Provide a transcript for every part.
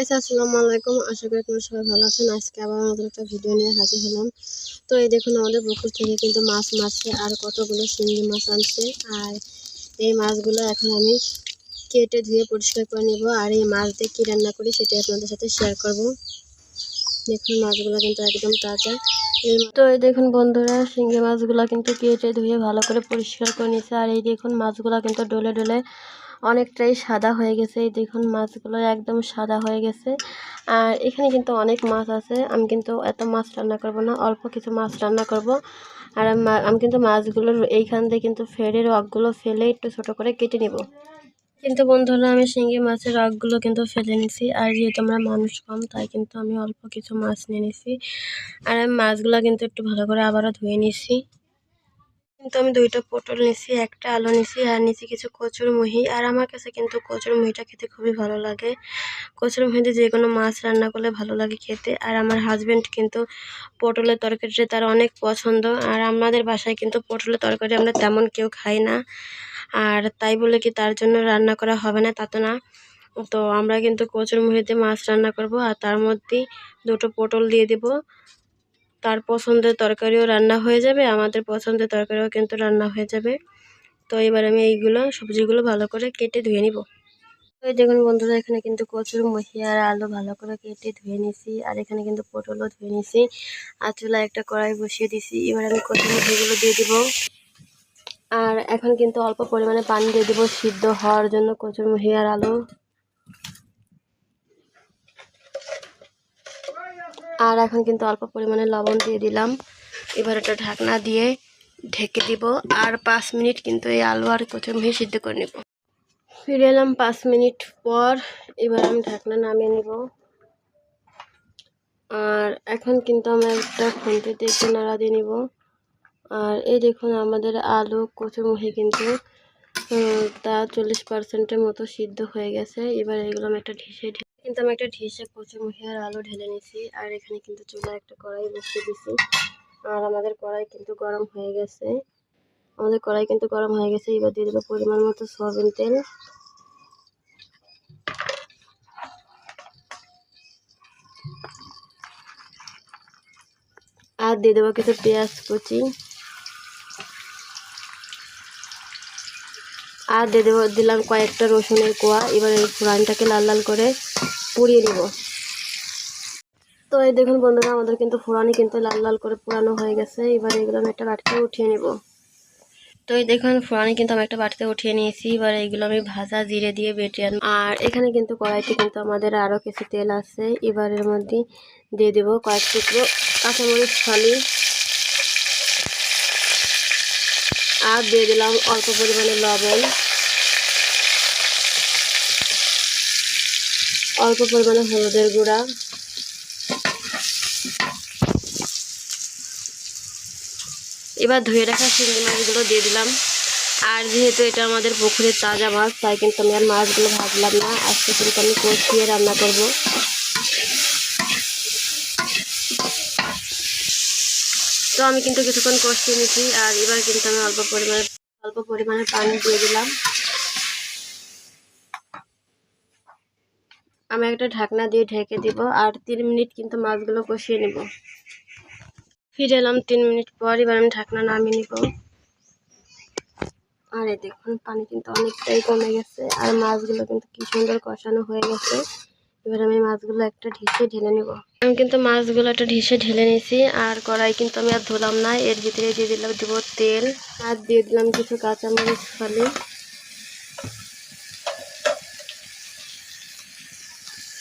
Guys, আসসালামু আলাইকুম। আশা করি তোমরা সবাই ভালো আছেন। আজকে আবার আমাদের একটা ভিডিও নিয়ে হাজির হলাম। তো এই দেখুন, আমাদের পুকুর থেকে কিন্তু মাছ মারছে আর কতগুলো শিঙ্গি মাছ আনছে। আর এই মাছগুলো এখন আমি কেটে ধুয়ে পরিষ্কার করে নেব। আর এই মাছ দিয়ে কী রান্না করি সেটা আপনাদের সাথে শেয়ার করব। দেখুন, মাছগুলো কিন্তু একদম তাজা। এই তো এই দেখুন বন্ধুরা, শিঙ্গি মাছগুলো কিন্তু কেটে ধুয়ে ভালো করে পরিষ্কার করে নিয়েছে। আর এই দেখুন, মাছগুলো কিন্তু ডলে ডলে অনেকটাই সাদা হয়ে গেছে। এই দেখুন, মাছগুলো একদম সাদা হয়ে গেছে। আর এখানে কিন্তু অনেক মাছ আছে। আমি কিন্তু এত মাছ রান্না করব না, অল্প কিছু মাছ রান্না করব। আর আমি কিন্তু মাছগুলোর এইখান দিয়ে কিন্তু ফেরের রগগুলো ফেলে একটু ছোটো করে কেটে নেব। কিন্তু বন্ধুরা, আমি শিঙ্গি মাছের রগগুলো কিন্তু ফেলে নিছি। আর যেহেতু আমরা মানুষ কম, তাই কিন্তু আমি অল্প কিছু মাছ নিয়ে নিছি। আর আমি মাছগুলো কিন্তু একটু ভালো করে আবারও ধুয়ে নিছি। কিন্তু আমি দুইটা পটল নিছি, একটা আলু নিছি আর নিছি কিছু কচুর মুহি আর আমার কাছে কিন্তু কচুর মুহিটা খেতে খুবই ভালো লাগে। কচুর মুহিতে যে কোনো মাছ রান্না করলে ভালো লাগে খেতে। আর আমার হাজবেন্ড কিন্তু পটলের তরকারিটা তার অনেক পছন্দ। আর আমাদের বাসায় কিন্তু পটলের তরকারি আমরা তেমন কেউ খাই না। আর তাই বলে কি তার জন্য রান্না করা হবে না, তা তো না। তো আমরা কিন্তু কচুর মুহিতে মাছ রান্না করব আর তার মধ্যে দুটো পটল দিয়ে দেব। তার পছন্দের তরকারিও রান্না হয়ে যাবে, আমাদের পছন্দের তরকারিও কিন্তু রান্না হয়ে যাবে। তো এবার আমি এইগুলো, সবজিগুলো ভালো করে কেটে ধুয়ে নিব। তো দেখুন বন্ধুরা, এখানে কিন্তু কচুর মহি আর আলু ভালো করে কেটে ধুয়ে নিছি, আর এখানে কিন্তু পটলও ধুয়ে নিছি, আর চুলা একটা কড়াই বসিয়ে দিছি। এবার আমি কচুর মহিগুলো দিয়ে দিব। আর এখন কিন্তু অল্প পরিমাণে পানি দিয়ে দিব, সিদ্ধ হওয়ার জন্য কচুর মহি আর আলু। আর এখন কিন্তু অল্প পরিমাণে লবণ দিয়ে দিলাম। এবার এটা ঢাকনা দিয়ে ঢেকে দিব। আর পাঁচ মিনিট কিন্তু এই আলু আর কচুরমুহি সিদ্ধ করে নেব। ফিরে এলাম পাঁচ মিনিট পর। এবার আমি ঢাকনা নামিয়ে নেব। আর এখন কিন্তু আমি একটা খুন্তিতে একটু নাড়া দিয়ে নিব। আর এই দেখুন আমাদের আলু কচুরমুহি কিন্তু তা চল্লিশ পার্সেন্টের মতো সিদ্ধ হয়ে গেছে। এবার এগুলো আমি একটা ঢিসে কিন্তু আমি একটা ঢেসে কচুরমুহি আর আলু ঢেলে নিছি, আর এখানে কিন্তু চুলা একটা কড়াই বসিয়ে দিছি। আর আমাদের কড়াই কিন্তু গরম হয়ে গেছে। আমাদের কড়াই কিন্তু গরম হয়ে গেছে, এবার দিয়ে দেবো পরিমাণ মতো সয়াবিন তেল। আর দিয়ে দেবো কিছু পেঁয়াজ কুচি। আর দিয়ে দেবো, দিলাম কয়েকটা রসুনের কোয়া, এবার এই লাল লাল করে পুড়িয়ে নেব। তো এই দেখুন বন্ধুরা, আমাদের কিন্তু ফোড়ানি কিন্তু লাল লাল করে পোড়ানো হয়ে গেছে। এবার এগুলো আমি একটা বাটিতে উঠিয়ে নেব। তো এই দেখুন ফোড়ানি কিন্তু আমি একটা বাটিতে উঠিয়ে নিয়েছি। এবার এইগুলো আমি ভাজা জিরে দিয়ে বেটে আর এখানে কিন্তু কড়াইতে কিন্তু আমাদের আরও কিছু তেল আছে। এবার এর মধ্যে দিয়ে দেবো কয়েক টুকরো কাঁচামরিচ, ফালি। আর দিয়ে দিলাম অল্প পরিমাণে লবণ। অল্প পরিমাণে হলুদের গুঁড়া। এবার ধুয়ে রাখা চিংড়ি মাছগুলো দিয়ে দিলাম। আর যেহেতু এটা আমাদের পুকুরের তাজা মাছ, তাই কিন্তু আমি আর মাছগুলো ভাজলাম না। আজকে কিন্তু আমি কষিয়ে রান্না করব। তো আমি কিন্তু কিছুক্ষণ কষিয়ে নিয়েছি আর এবার কিন্তু আমি অল্প পরিমাণে অল্প পরিমাণে পানি দিয়ে দিলাম। আমি একটা ঢাকনা দিয়ে ঢেকে দিব আর তিন মিনিট কিন্তু মাছগুলো কষিয়ে নেব। ফিরে এলাম তিন মিনিট পর, এবার আমি ঢাকনা নামিয়ে নিব। আর এই দেখুন, পানি কিন্তু অনেকটাই কমে গেছে আর মাছগুলো কিন্তু কি সুন্দর কষানো হয়ে গেছে। এবার আমি মাছগুলো একটা ঢিসে ঢেলে নেব। আমি কিন্তু মাছগুলো একটা ঢিসে ঢেলে নিয়েছি আর কড়াই কিন্তু আমি আর ধুলাম না। এর ভিতরে দিয়ে দিলাম, দিব তেল। আর দিয়ে দিলাম কিছু কাঁচামরিচ ফালি।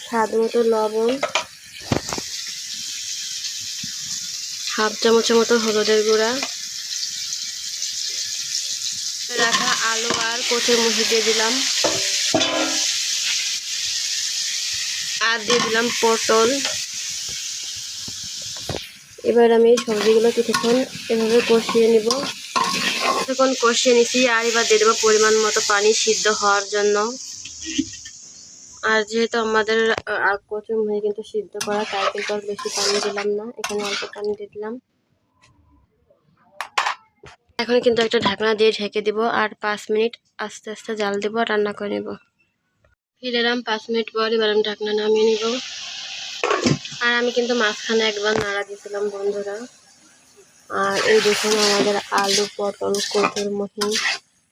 স্বাদ মতো লবণ, হাফ চামচের মতো হলুদের গুঁড়া, রাখা আলু আর কচুর মুহি দিয়ে দিলাম। আর দিয়ে দিলাম পটল। এবার আমি সবজিগুলো কিছুক্ষণ এভাবে কষিয়ে নিব। কিছুক্ষণ কষিয়ে নিছি আর এবার দিয়ে দেবো পরিমাণ মতো পানি সিদ্ধ হওয়ার জন্য। আর যেহেতু আমাদের কচুর মুহি কিন্তু সিদ্ধ করা, তাই কিন্তু বেশি পানি দিলাম না। এখানে অল্প পানি দিয়ে দিলাম। এখন কিন্তু একটা ঢাকনা দিয়ে ঢেকে দিব আর পাঁচ মিনিট আস্তে আস্তে জাল দেবো রান্না করে নেব। ফিরে এলাম, পাঁচ মিনিট পর এবার আমি ঢাকনা নামিয়ে নিব। আর আমি কিন্তু মাঝখানে একবার নাড়া দিয়েছিলাম বন্ধুরা। আর এই দেখুন আমাদের আলু, পটল, কচুর মহি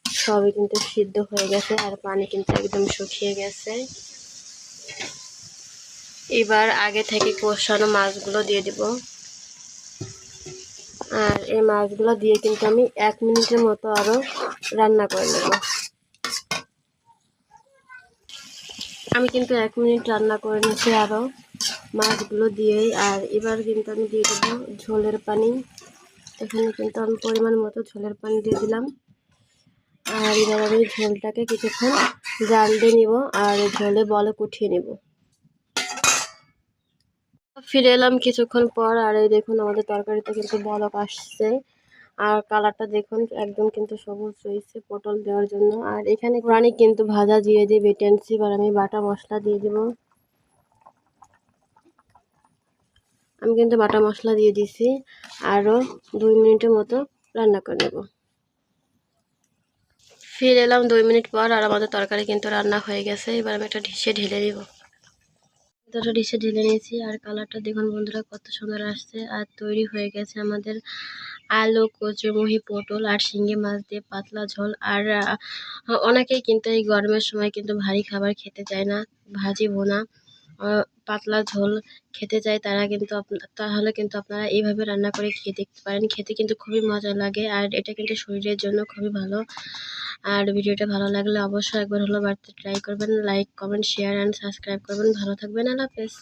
সবই কিন্তু সিদ্ধ হয়ে গেছে আর পানি কিন্তু একদম শুকিয়ে গেছে। এবার আগে থেকে কষানো মাছগুলো দিয়ে দিব। আর এই মাছগুলো দিয়ে কিন্তু আমি এক মিনিটের মতো আরও রান্না করে নেব। আমি কিন্তু এক মিনিট রান্না করে নিয়েছি আরও মাছগুলো দিয়েই। আর এবার কিন্তু আমি দিয়ে দেবো ঝোলের পানি। এখানে কিন্তু আমি পরিমাণ মতো ঝোলের পানি দিয়ে দিলাম। আর এবার আমি ঝোলটাকে কিছুক্ষণ জাল দিয়ে নিব আর ঝোলে বলে কুঠিয়ে নেব। ফিরে এলাম কিছুক্ষণ পর, আর এই দেখুন আমাদের তরকারিতে কিন্তু বলক আসছে। আর কালারটা দেখুন, একদম কিন্তু সবুজ রয়েছে পটল দেওয়ার জন্য। আর এখানে রানি কিন্তু ভাজা দিয়ে দিয়ে বেটে আনছি, এবার আমি বাটা মশলা দিয়ে দেবো। আমি কিন্তু বাটা মশলা দিয়ে দিছি, আরও দুই মিনিটের মতো রান্না করে নেব। ফিরে এলাম দুই মিনিট পর, আর আমাদের তরকারি কিন্তু রান্না হয়ে গেছে, এবার আমি একটা ডিশে ঢেলে দিব দুটো ডিশে ঢেলে নিয়েছি। আর কালারটা দেখুন বন্ধুরা কত সুন্দর আসছে। আর তৈরি হয়ে গেছে আমাদের আলু কচুমুহি পটল আর শিঙে মাছ দিয়ে পাতলা ঝোল। আর অনেকেই কিন্তু এই গরমের সময় কিন্তু ভারী খাবার খেতে চায় না, ভাজি ভোনা পাতলা ঝোল খেতে চায়, তারা কিন্তু তাহলে কিন্তু আপনারা এইভাবে রান্না করে খেয়ে দেখতে পারেন। খেতে কিন্তু খুবই মজা লাগে আর এটা কিন্তু শরীরের জন্য খুবই ভালো। আর ভিডিওটা ভালো লাগলে অবশ্যই একবার হলো বাড়িতে ট্রাই করবেন। Like comment share and subscribe করবেন। ভালো থাকবেন। আল্লাহ হাফেজ।